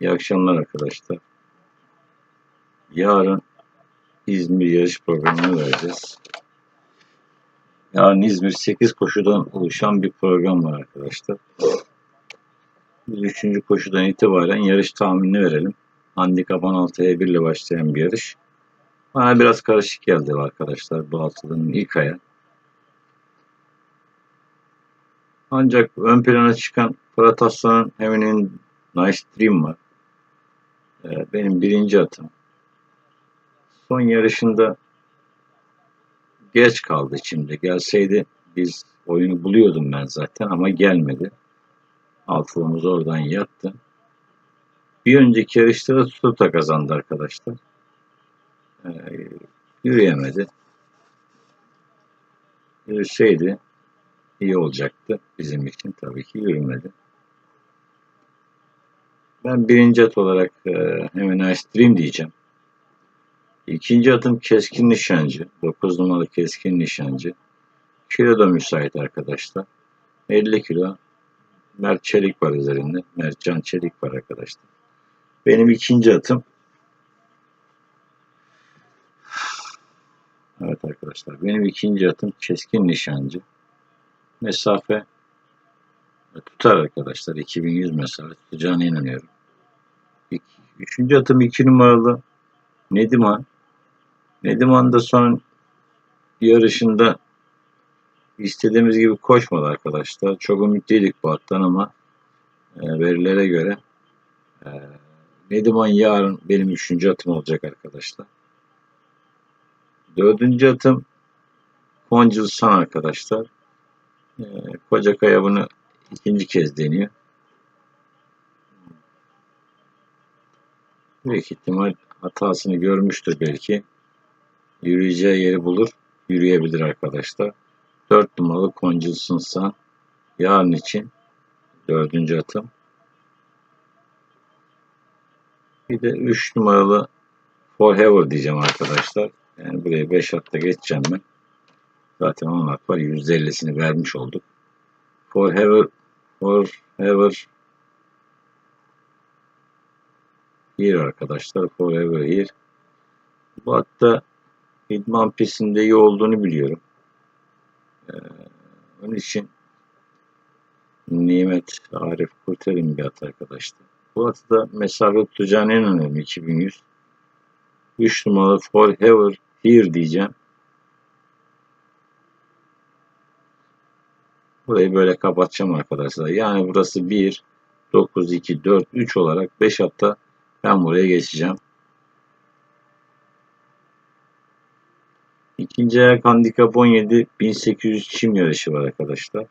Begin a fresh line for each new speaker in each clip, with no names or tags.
İyi akşamlar arkadaşlar. Yarın İzmir yarış programını vereceğiz. Yarın İzmir 8 koşudan oluşan bir program var arkadaşlar. Biz 3. koşudan itibaren yarış tahminini verelim. Handikap 16'ya 1 ile başlayan bir yarış. Bana biraz karışık geldi arkadaşlar bu altılının ilk aya. Ancak ön plana çıkan Fırat Aslan'ın Hemin'in Nice Dream var. Ee, benim birinci atım. Son yarışında geç kaldı içimde. Gelseydi biz oyunu buluyordum ben zaten ama gelmedi. Altılımız oradan yattı. Bir önceki yarışta da tutup kazandı arkadaşlar. Ee, yürüyemedi. Yürüseydi iyi olacaktı bizim için tabii ki yürümedi. Ben birinci at olarak e, hemen Dream diyeceğim. İkinci atım keskin nişancı. 9 numaralı keskin nişancı. Kilo da müsait arkadaşlar. 50 kilo. Mert Çelik var üzerinde. Mertcan Çelik var arkadaşlar. Benim ikinci atım. Evet arkadaşlar. Benim ikinci atım keskin nişancı. Mesafe tutar arkadaşlar. 2100 mesafe tutacağına inanıyorum. Üçüncü atım 2 numaralı Nediman. Nediman da son yarışında istediğimiz gibi koşmadı arkadaşlar. Çok ümitliydik bu attan ama e, verilere göre e, Nediman yarın benim üçüncü atım olacak arkadaşlar. Dördüncü atım Koncil San arkadaşlar. E, Kocakaya bunu ikinci kez deniyor. Büyük ihtimal hatasını görmüştür belki. Yürüyeceği yeri bulur. Yürüyebilir arkadaşlar. 4 numaralı Conjunction yarın için dördüncü atım. Bir de 3 numaralı Forever diyeceğim arkadaşlar. Yani buraya 5 hatta geçeceğim ben. Zaten 10 at var. %50'sini vermiş olduk. Forever Forever Here arkadaşlar. Forever Here. Bu hatta idman pistinde iyi olduğunu biliyorum. Ee, onun için Nimet Arif Kurtar'ın bir at arkadaşlar. Bu atı da mesafe tutacağına inanıyorum 2100. 3 numaralı Forever Here diyeceğim. Burayı böyle kapatacağım arkadaşlar. Yani burası 1, 9, 2, 4, 3 olarak 5 hatta ben buraya geçeceğim. İkinci ayak handikap 17 1800 çim yarışı var arkadaşlar.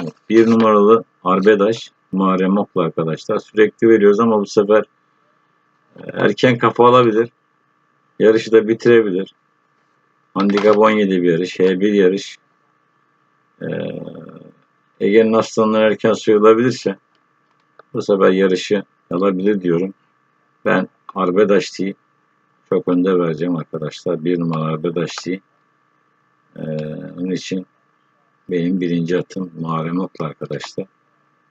Evet, bir numaralı Arbedaş Muharrem Oklu arkadaşlar. Sürekli veriyoruz ama bu sefer e, erken kafa alabilir. Yarışı da bitirebilir. Handikap 17 bir yarış. H1 yarış. Ee, Ege'nin aslanları erken soyulabilirse bu sefer yarışı alabilir diyorum. Ben Arbedaşti'yi çok önde vereceğim arkadaşlar. Bir numara Arbedaşti. Ee, onun için benim birinci atım Muharrem Oklu arkadaşlar.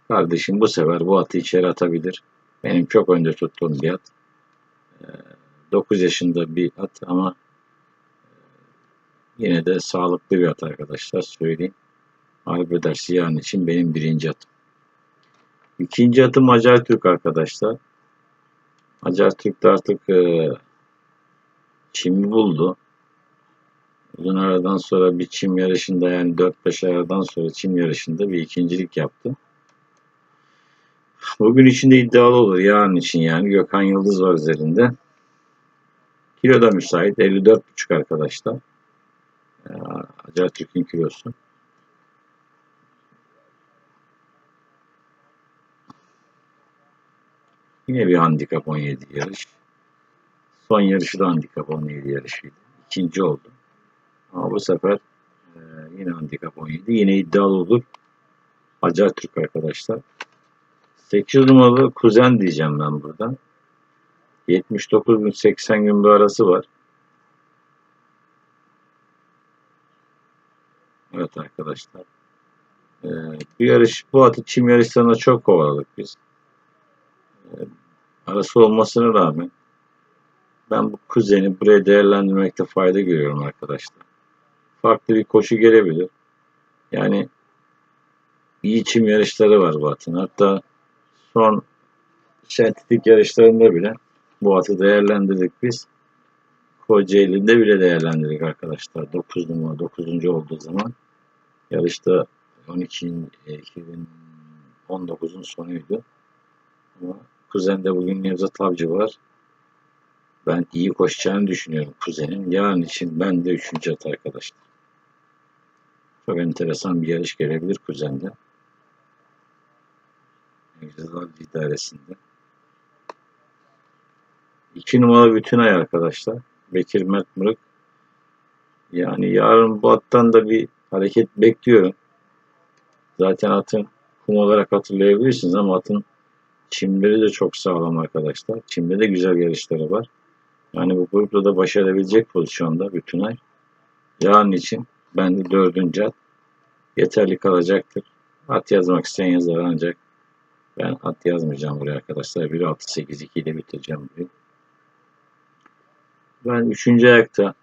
Kardeşim bu sefer bu atı içeri atabilir. Benim çok önde tuttuğum bir at. Ee, 9 yaşında bir at ama yine de sağlıklı bir at arkadaşlar söyleyeyim. Albeder Siyah'ın için benim birinci atım. İkinci atım Acar Türk arkadaşlar. Acar Türk de artık e, çimi buldu. Uzun aradan sonra bir çim yarışında yani 4-5 ayardan sonra çim yarışında bir ikincilik yaptı. Bugün içinde iddialı olur. Yarın için yani. Gökhan Yıldız var üzerinde. Kilo da müsait. 54,5 arkadaşlar. E, Acar Türk'ün kilosu. Yine bir handikap 17 yarış. Son yarışı da handikap 17 yarışıydı. İkinci oldu. Ama bu sefer e, yine handikap 17. Yine iddialı olur. Acar Türk arkadaşlar. 8 numaralı kuzen diyeceğim ben burada. 79 gün 80 gün bir arası var. Evet arkadaşlar. Ee, bu yarış, bu atı çim yarışlarında çok kovaladık biz. Arası olmasına rağmen ben bu kuzeni buraya değerlendirmekte fayda görüyorum arkadaşlar. Farklı bir koşu gelebilir. Yani iyi çim yarışları var bu atın. Hatta son sentetik yarışlarında bile bu atı değerlendirdik biz. Kocaeli'de bile değerlendirdik arkadaşlar. 9 numara 9. olduğu zaman yarışta 12 e, 2019'un sonuydu. Ama kuzende bugün Nevzat Avcı var. Ben iyi koşacağını düşünüyorum kuzenin. Yarın için ben de 3. at arkadaşlar. Çok enteresan bir yarış gelebilir kuzende. Nevzat Avcı idaresinde. 2 numara bütün ay arkadaşlar. Bekir Mert Mırık. Yani yarın bu attan da bir hareket bekliyorum. Zaten atın kum olarak hatırlayabilirsiniz ama atın çimleri de çok sağlam arkadaşlar. Çimde de güzel yarışları var. Yani bu grupta da başarabilecek pozisyonda bütün ay. Yarın için ben de dördüncü at yeterli kalacaktır. At yazmak isteyen yazar ancak ben at yazmayacağım buraya arkadaşlar. 1-6-8-2 ile bitireceğim burayı. Ben üçüncü ayakta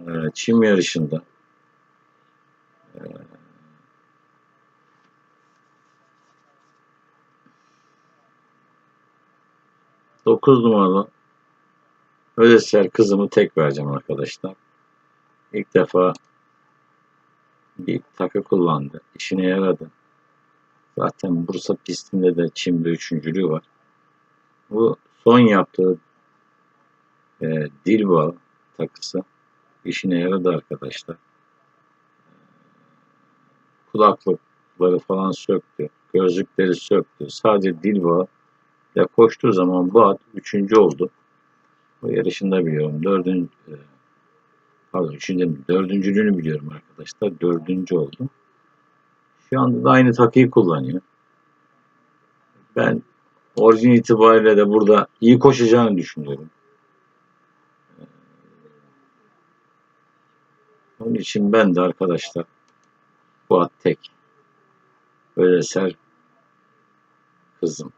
e, çim yarışında e, dokuz numaralı Özeser kızımı tek vereceğim arkadaşlar. İlk defa bir takı kullandı. İşine yaradı. Zaten Bursa pistinde de çimde üçüncülüğü var. Bu son yaptığı e, Dilba takısı işine yaradı arkadaşlar. Kulaklıkları falan söktü. Gözlükleri söktü. Sadece Dilba ile koştuğu zaman bu at üçüncü oldu. Bu yarışında biliyorum. Dördüncü e, pardon üçüncü dördüncülüğünü biliyorum arkadaşlar. Dördüncü oldu. Şu anda da aynı takıyı kullanıyor. Ben orijin itibariyle de burada iyi koşacağını düşünüyorum. Onun için ben de arkadaşlar bu at tek. Böyle ser kızım.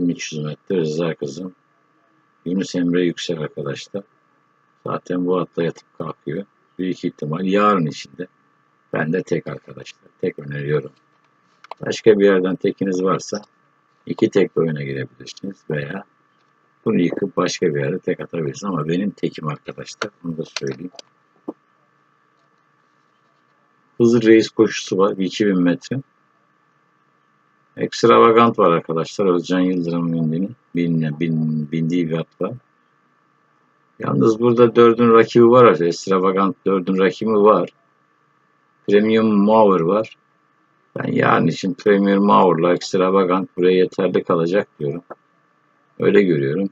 1300 metre Rıza kızım. Yunus Emre Yüksel arkadaşlar. Zaten bu atla yatıp kalkıyor. Büyük ihtimal yarın içinde. Ben de tek arkadaşlar. Tek öneriyorum. Başka bir yerden tekiniz varsa iki tek oyuna girebilirsiniz veya bunu yıkıp başka bir yere tek atabilirsiniz ama benim tekim arkadaşlar. Bunu da söyleyeyim. Hızır Reis koşusu var. Bir 2000 metre. Ekstravagant var arkadaşlar. Özcan Yıldırım bindiğini. Bin, bin, bindiği bir at var. Yalnız burada dördün rakibi var. Ekstravagant dördün rakibi var. Premium Mower var. Ben yarın için Premium Mower'la Extravagant buraya yeterli kalacak diyorum. Öyle görüyorum.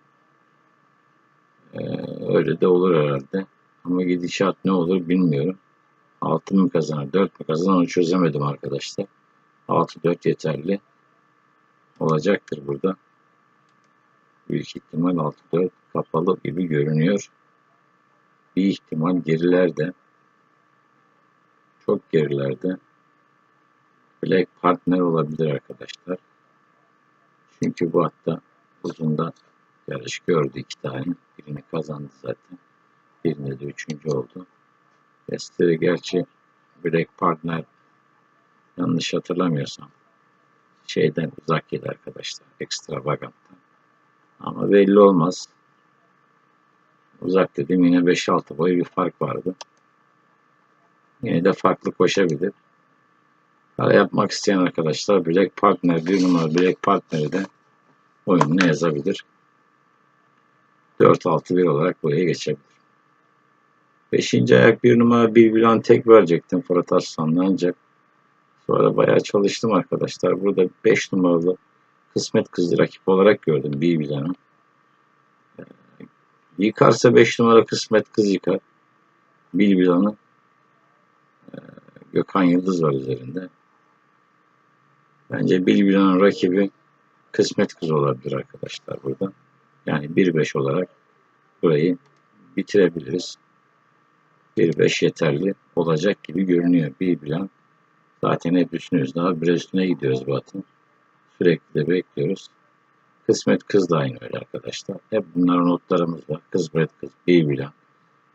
Ee, öyle de olur herhalde. Ama gidişat ne olur bilmiyorum. 6 mı kazanır, 4 mü kazanır onu çözemedim arkadaşlar. 6-4 yeterli olacaktır burada. Büyük ihtimal 6-4 kapalı gibi görünüyor. Bir ihtimal gerilerde çok gerilerde Black Partner olabilir arkadaşlar. Çünkü bu hatta uzunda yarış gördü iki tane. Birini kazandı zaten. Birinde de üçüncü oldu. Destleri gerçi Black Partner yanlış hatırlamıyorsam şeyden uzak yedi arkadaşlar. Extravagant'tan. Ama belli olmaz. Uzak dedim yine 5-6 boy bir fark vardı. Yine de farklı koşabilir. Para yapmak isteyen arkadaşlar Black Partner bir numara Black Partner'i de oyununa yazabilir. 4-6-1 olarak buraya geçebilir. Beşinci ayak bir numara bir bilan tek verecektim Fırat Arslan'la ancak sonra bayağı çalıştım arkadaşlar. Burada 5 numaralı kısmet kızı rakip olarak gördüm bir bilanı. Yıkarsa 5 numara kısmet kız yıkar. Bir bilanı Gökhan Yıldız var üzerinde. Bence Bilbilan'ın rakibi Kısmet Kız olabilir arkadaşlar burada. Yani 1-5 olarak burayı bitirebiliriz. 1-5 yeterli olacak gibi görünüyor. Bir plan zaten hep üstünüz. Daha biraz üstüne gidiyoruz bu atın. Sürekli de bekliyoruz. Kısmet kız da aynı öyle arkadaşlar. Hep bunların notlarımız var. Kısmet kız, bir plan.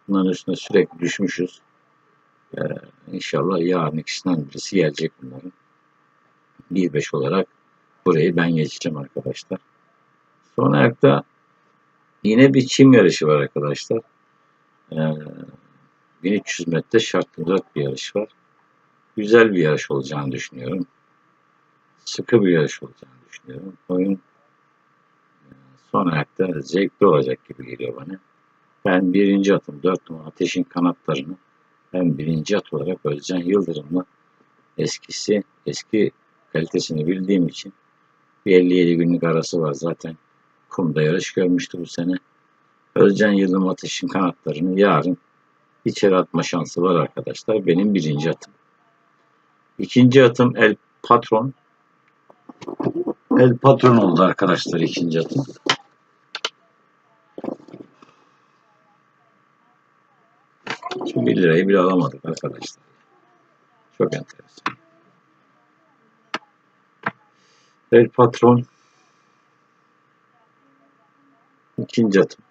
Bunların üstüne sürekli düşmüşüz. Ee, inşallah yarın ikisinden birisi gelecek bunların. 1-5 olarak burayı ben geçeceğim arkadaşlar. Son ayakta yine bir çim yarışı var arkadaşlar. Ee, 1300 metre şartlı 4 bir yarış var. Güzel bir yarış olacağını düşünüyorum. Sıkı bir yarış olacağını düşünüyorum. Oyun e, son ayakta zevkli olacak gibi geliyor bana. Ben birinci atım 4 numara ateşin kanatlarını ben birinci at olarak Özcan Yıldırım'la eskisi eski kalitesini bildiğim için bir 57 günlük arası var zaten. Kumda yarış görmüştü bu sene. Özcan Yıldırım ateşin kanatlarını yarın içeri atma şansı var arkadaşlar. Benim birinci atım. İkinci atım El Patron. El Patron oldu arkadaşlar ikinci atım. Şu 1 lirayı bile alamadık arkadaşlar. Çok enteresan. El Patron ikinci atım.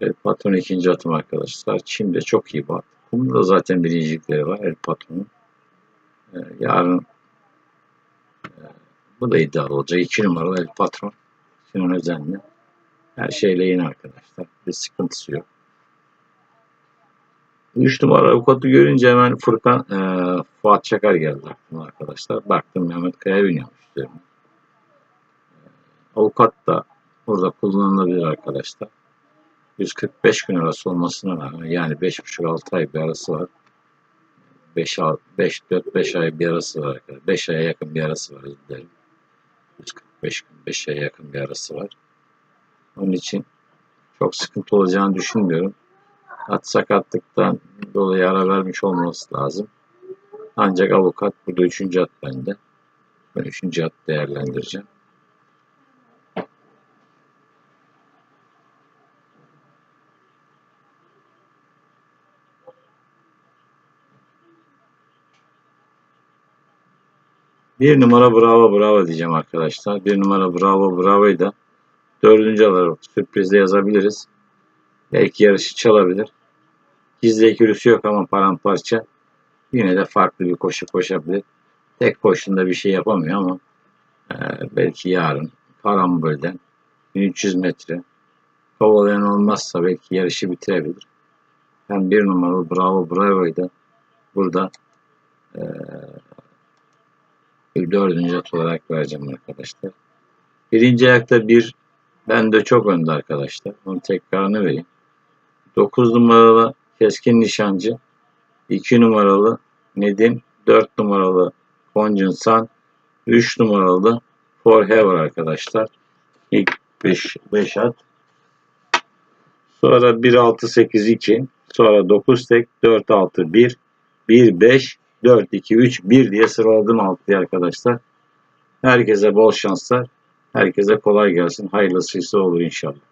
El Patron ikinci atım arkadaşlar. Çim'de çok iyi bak. Kumda da zaten birincilikleri var El Patron'un. Ee, yarın e, bu da iddialı olacak. 2 numaralı El Patron. Sinan Özen'le. Her şeyle yeni arkadaşlar. Bir sıkıntısı yok. 3 numara avukatı görünce hemen Furkan e, Fuat Çakar geldi aklıma arkadaşlar. Baktım Mehmet Kaya biniyormuş üzerine. E, avukat da burada kullanılabilir arkadaşlar. 145 gün arası olmasına rağmen yani 5,5-6 ay bir arası var. 5 5 4 5 ay bir arası var arkadaşlar. 5 aya yakın bir arası var özür dilerim. 145 gün 5 aya yakın bir arası var. Onun için çok sıkıntı olacağını düşünmüyorum. At sakatlıktan dolayı ara vermiş olması lazım. Ancak avukat burada üçüncü at bende. Ben üçüncü at değerlendireceğim. Bir numara bravo bravo diyeceğim arkadaşlar. Bir numara bravo bravo'yu da dördüncü alarak sürprizde yazabiliriz. Belki yarışı çalabilir. Gizli ekürüsü yok ama paramparça. Yine de farklı bir koşu koşabilir. Tek koşunda bir şey yapamıyor ama e, belki yarın karambolden 1300 metre kovalayan olmazsa belki yarışı bitirebilir. Ben bir numaralı Bravo Bravo'yu da burada e, dördüncü at olarak vereceğim arkadaşlar. Birinci ayakta bir ben de çok önde arkadaşlar. Onun tekrarını vereyim. 9 numaralı Keskin Nişancı, 2 numaralı Nedim, 4 numaralı Konjun San, 3 numaralı Forever arkadaşlar. İlk 5 5 at. Sonra 1 6 8 2, sonra 9 tek 4 6 1 1 5 4 2 3 1 diye sıraladım 6'yı arkadaşlar. Herkese bol şanslar. Herkese kolay gelsin. Hayırlısıysa olur inşallah.